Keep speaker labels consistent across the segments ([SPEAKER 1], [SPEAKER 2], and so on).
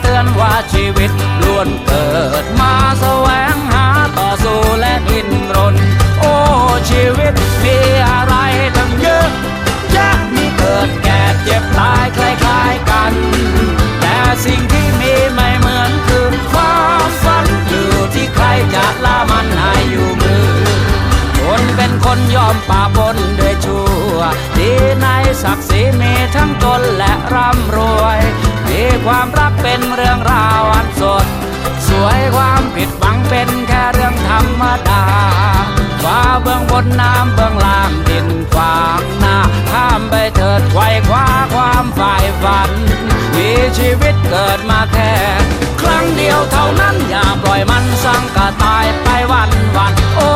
[SPEAKER 1] เตือนว่าชีวิตล้วนเกิดมาแสวงหาต่อสู้และดิ้นรน โอ้ชีวิตมีอะไรตั้งเยอะแยะมีเกิดแก่เจ็บตายคล้ายๆกัน แต่สิ่งที่มีไม่เหมือนคือความฝันอยู่ที่ใครจะละมันให้อยู่มือ คนเป็นคนยอมป่าบนด้วยชั่ว ดีในศักดิ์ศรีมีทั้งจนและร่ำรวย ความรักเป็นเรื่องราวอันสด สวยความผิดหวังเป็นแค่เรื่องธรรมดาฟ้าเบื้องบนน้ำเบื้องล่างดินขวางหน้าข้ามไปเถิดไขว้คว้าความฝ่ายฝัน มีชีวิตเกิดมาแค่ครั้งเดียวเท่านั้นอย่าปล่อยมันสังกะตายไปวันวัน โอ้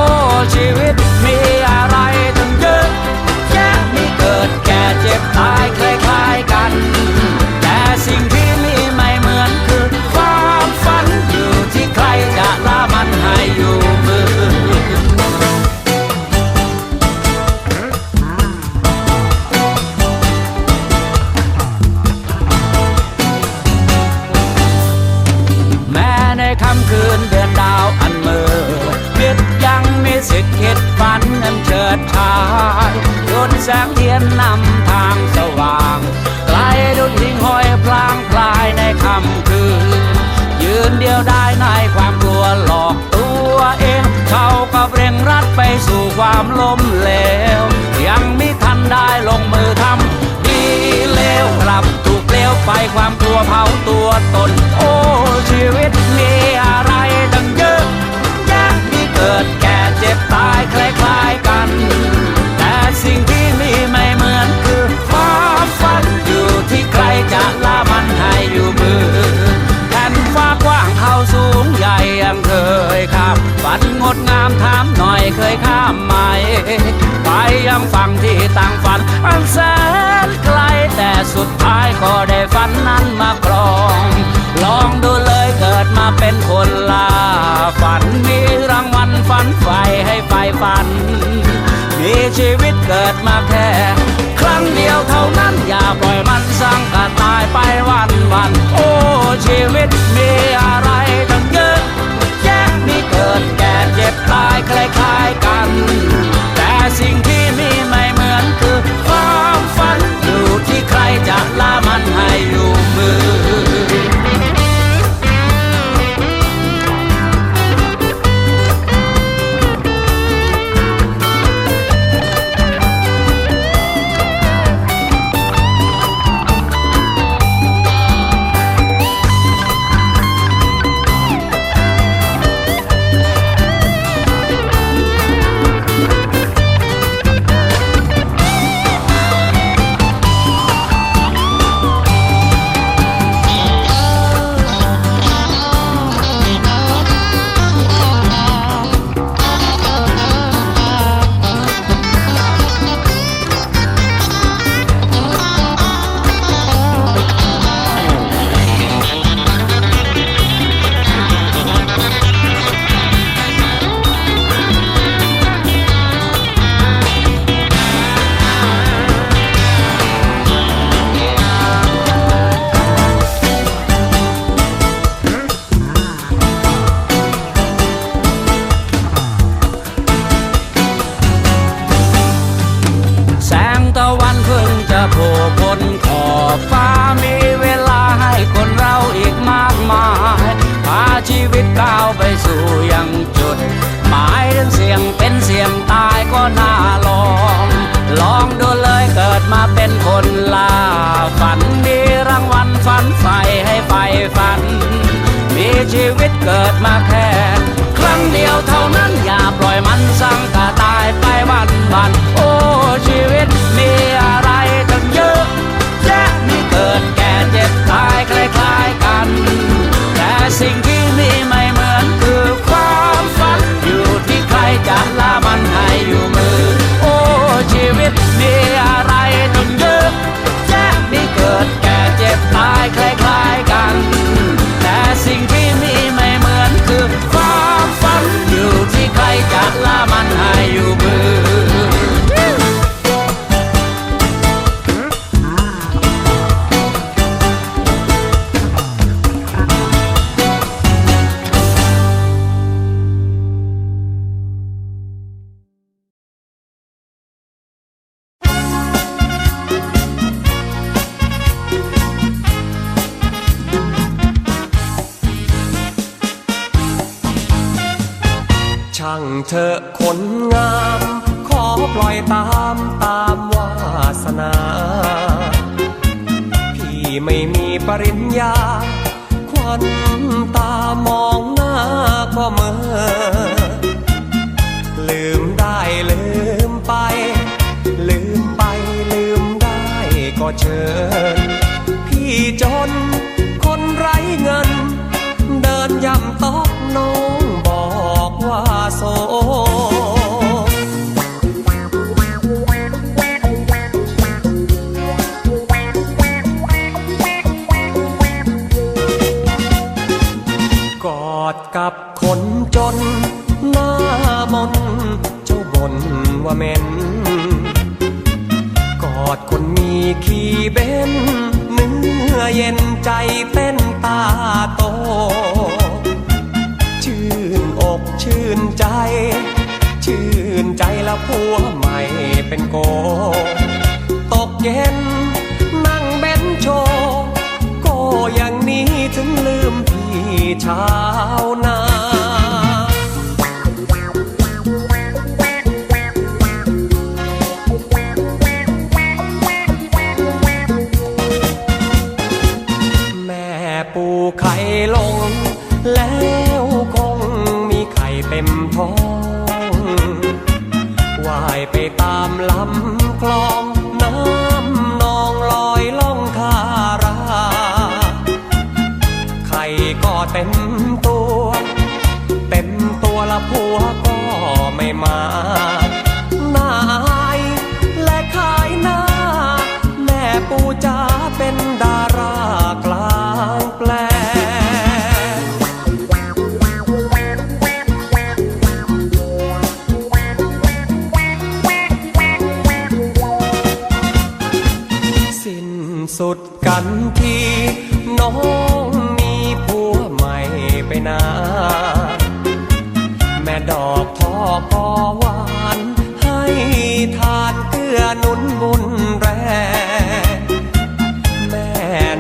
[SPEAKER 1] ชีวิตมีอะไรตั้งเยอะแยะมีเกิดแก่เจ็บตาย ความกลัวเผาตัวตน โอ้ชีวิตมีอะไรตั้งเยอะแยะมีเกิดแก่เจ็บตายคล้ายๆกัน แต่สิ่งที่มีไม่เหมือนคือความฝันอยู่ที่ใครจะละมันให้อยู่มือแผ่นฟ้ากว้างเขาสูงใหญ่ยังเคยข้ามฝันงดงามถามหน่อยเคยข้ามไหมไปยังฝั่งที่ต่างฝันอันแสนไกล สุดท้ายก็ได้ฝันนั้นมาครอง ลองดูเลยเกิดมาเป็นคนลา ฝันมีรางวัลฝันใฝ่ให้ไฟฝัน มีชีวิตเกิดมาแค่ ครั้งเดียวเท่านั้นอย่าปล่อยมันสังกะตายไปวันวัน โอ้ชีวิตมีอะไรตั้งเยอะแยะมีเกิดแก่เจ็บตายคล้ายๆกัน แต่สิ่งที่มีไม่เหมือนคือ ที่ใครจะละมันให้อยู่มือ วิตเกิดมาแค่ครั้งเดียวเท่านั้น
[SPEAKER 2] ถอะคนงาม ขอปล่อยตามตามวาสนา พี่ไม่มีปริญญาควัน ว่าเม็นกอดคนมีขี้เบนเนื่อเย็นใจเต้นตาโต ชื่นอกชื่นใจ ชื่นใจละพัวใหม่เป็นโก ตกเย็นนั่งเบนโชก็อย่างนี้ถึงลืมพี่ชาวนา ไข่ลง แล้วคงมีไข่เต็มท้องว่ายไปตามลำคลองน้ำนองลอยล่องทารา ไข่ก็เต็มตัว เต็มตัวละผัวก็ไม่มา สุดกันทีน้องมีผัวใหม่ไปนาแม่ดอกทอพอหวาน ให้ทานเกลือนุนบุญแรงแม่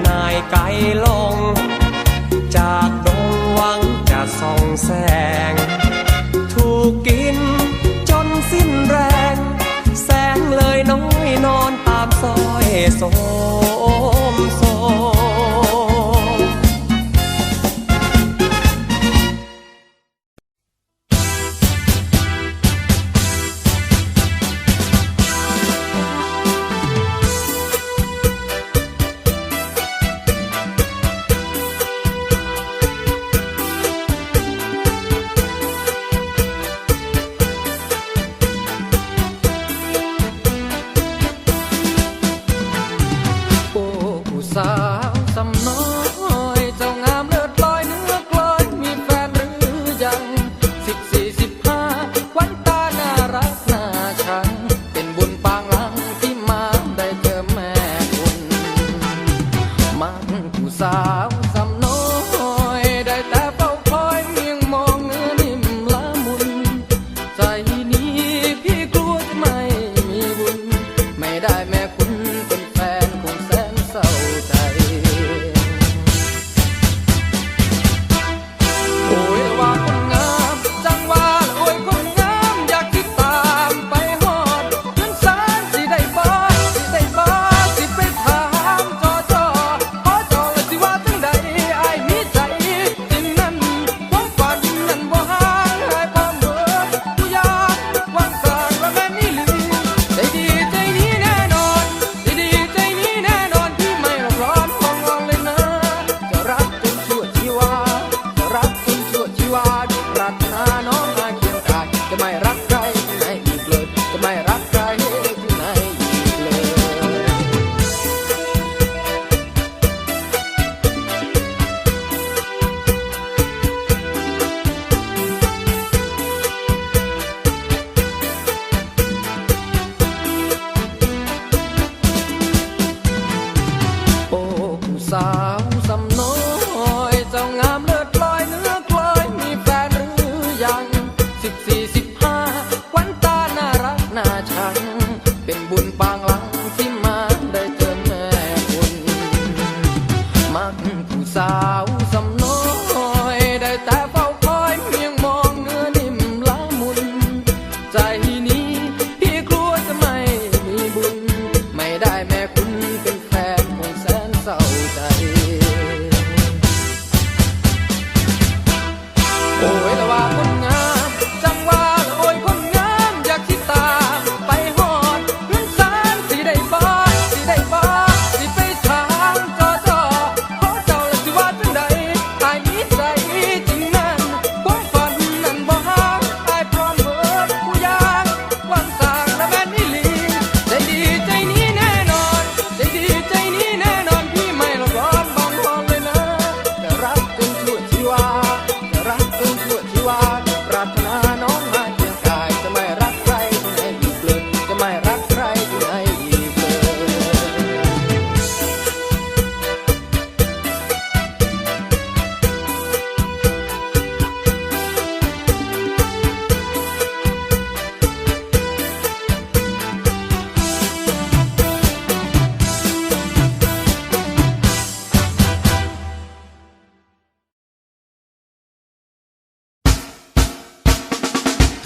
[SPEAKER 2] นายไก่ลง จากดงวังจะส่องแสง ซอยโส
[SPEAKER 3] มโส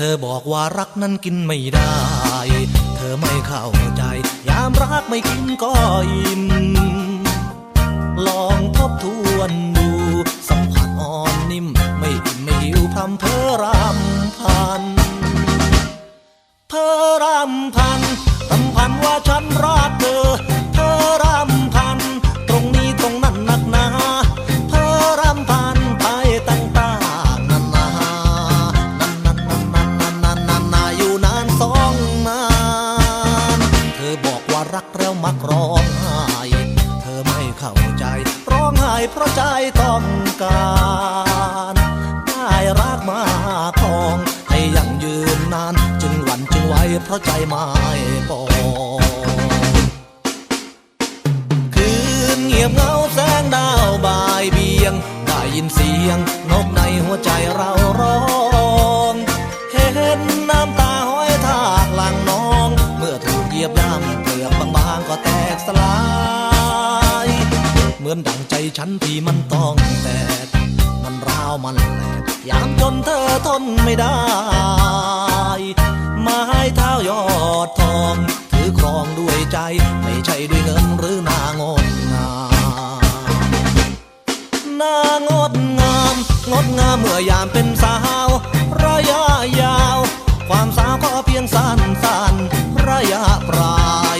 [SPEAKER 3] เธ
[SPEAKER 4] อบอกว่ารักนั้นกินไม่ได้ เธอไม่เข้าใจ ยามรักไม่กินก็อิ่ม ลองทบทวนดู สัมผัสอ่อนนิ่ม ไม่อิ่มไม่หิวพรำเพอรำพัน เธอรำพันรำพันว่าฉันรักเธอ แล้วมักร้องไห้เธอไม่เข้าใจ ร้องไห้เพราะใจต้องการ ได้รักมาทองให้ยังยืนนาน จึงหวั่นจึงไหวเพราะใจไม่ปองคืนเงียบเงาแสงดาวบายเบียง ได้ยินเสียง ฉันที่มันต้องแตก มันร้าวมันแหลกยามจนเธอทนไม่ได้ ไม้เท้ายอดทอง ถือครองด้วยใจ ไม่ใช่ด้วยเงินหรือนางดงามนางดงาม งดงามเมื่อยามเป็นสาว ระยะยาว ความสาวก็เพียงสั้นสั้นระยะปลาย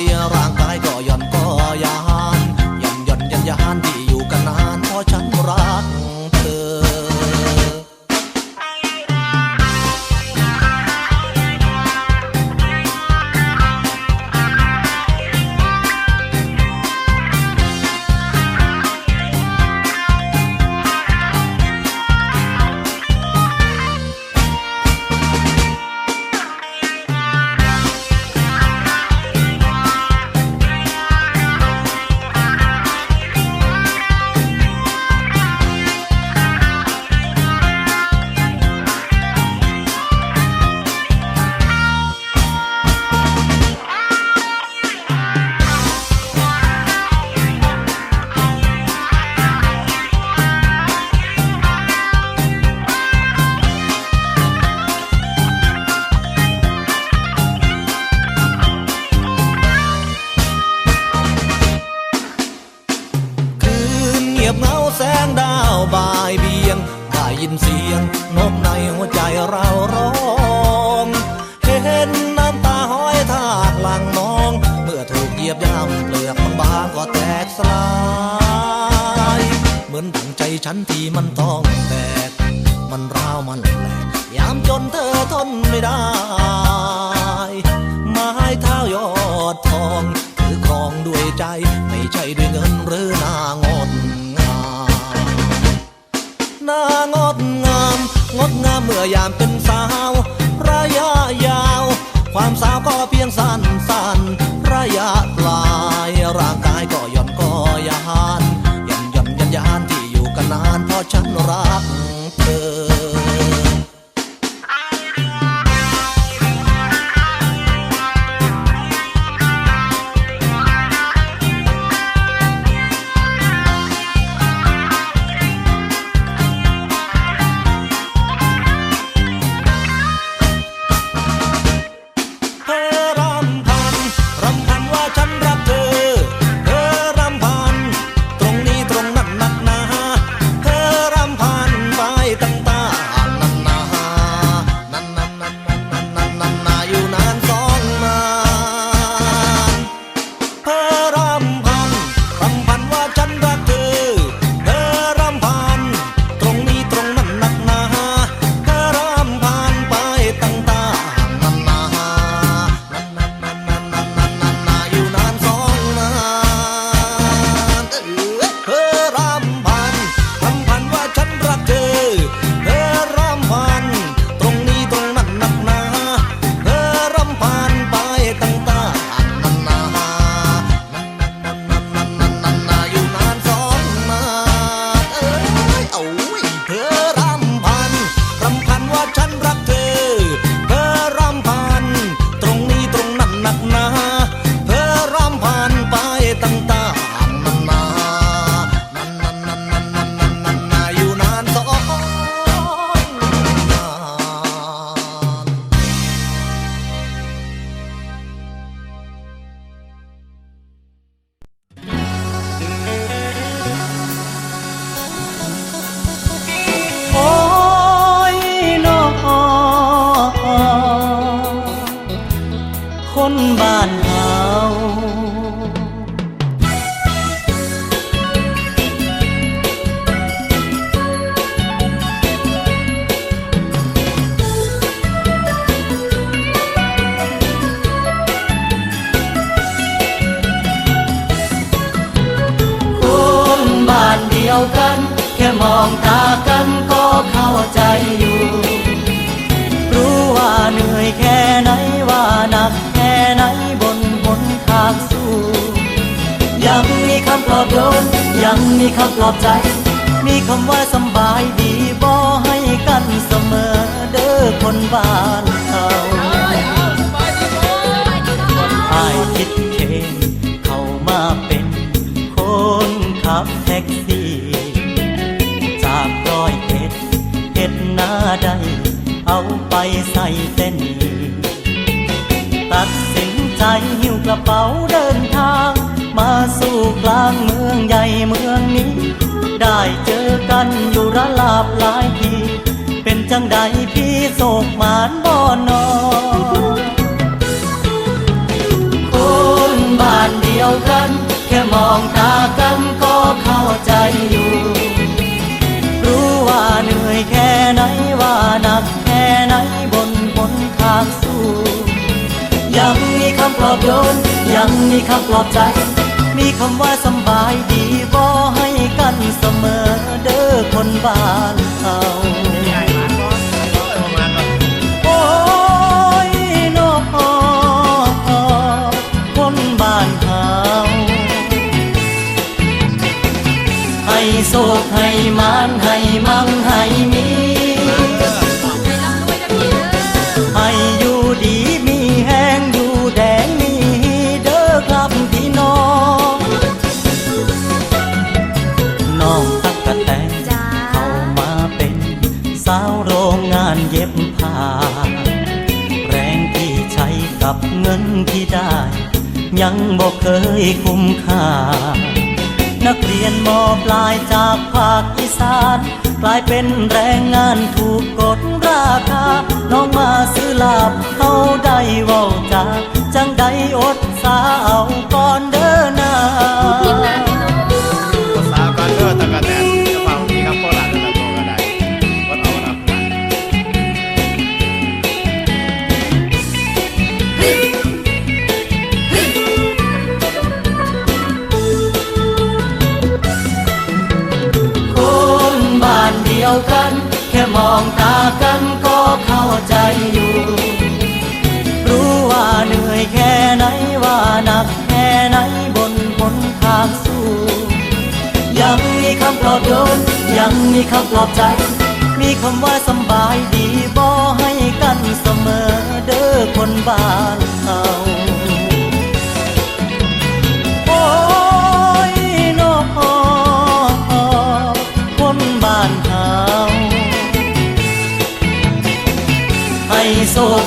[SPEAKER 4] ที่มันต้องแตก มันร้าวมันแหลกยามจนเธอทนไม่ได้ ไม้เท้ายอดทองถือครองด้วยใจ ไม่ใช่ด้วยเงินหรือนางดงามนางดงาม งดงามเมื่อยามเป็นสาว ระยะยาว ความสาวก็เพียงสั้น คน
[SPEAKER 5] บ้านเฮาคนบ้านเดียวกัน แค่มอง ปลอบโยนยังมีคำปลอบใจ มีคำว่าสบายดีบ่ให้กันเสมอเด้อคนบ้านเขาอายคิดเคนเข้ามาเป็น คนขับแท็กซี่ จากร้อยเอ็ดเอ็ดหน้าได้ เอาไปใส่เต้นตัดสินใจหิ้วกระเป๋าเดินทาง สู่กลางเมืองใหญ่เมืองนี้ ได้เจอกันอยู่ระลาบหลายที เป็นจังใดพี่โศกหมานบ่อนอคนบ้านเดียวกัน แค่มองตากันก็เข้าใจอยู่ รู้ว่าเหนื่อยแค่ไหนว่าหนักแค่ไหนบนบนทางสู้ยังมีคำปลอบโยนยังมีคำปลอบใจ คำว่าสบายดีบ่ให้กันเสมอเด้อคนบ้านเฮาโอ้ยนอคนบ้านเฮาให้โศกให้มาน ยังบอกเคยคุ้มค่า นักเรียนมอปลายจากภาคอีสาน กลายเป็นแรงงานถูกกดราคา น้องมาซื้อลาบเขาได้เว้าจาจังใดอดสาเอาก่อน มีคำปลอบใจ มีคำว่าสบายดีบ่ให้กันเสมอเด้อคนบ้านเขาโอ้ยนอคนบ้านเฮาให้โศก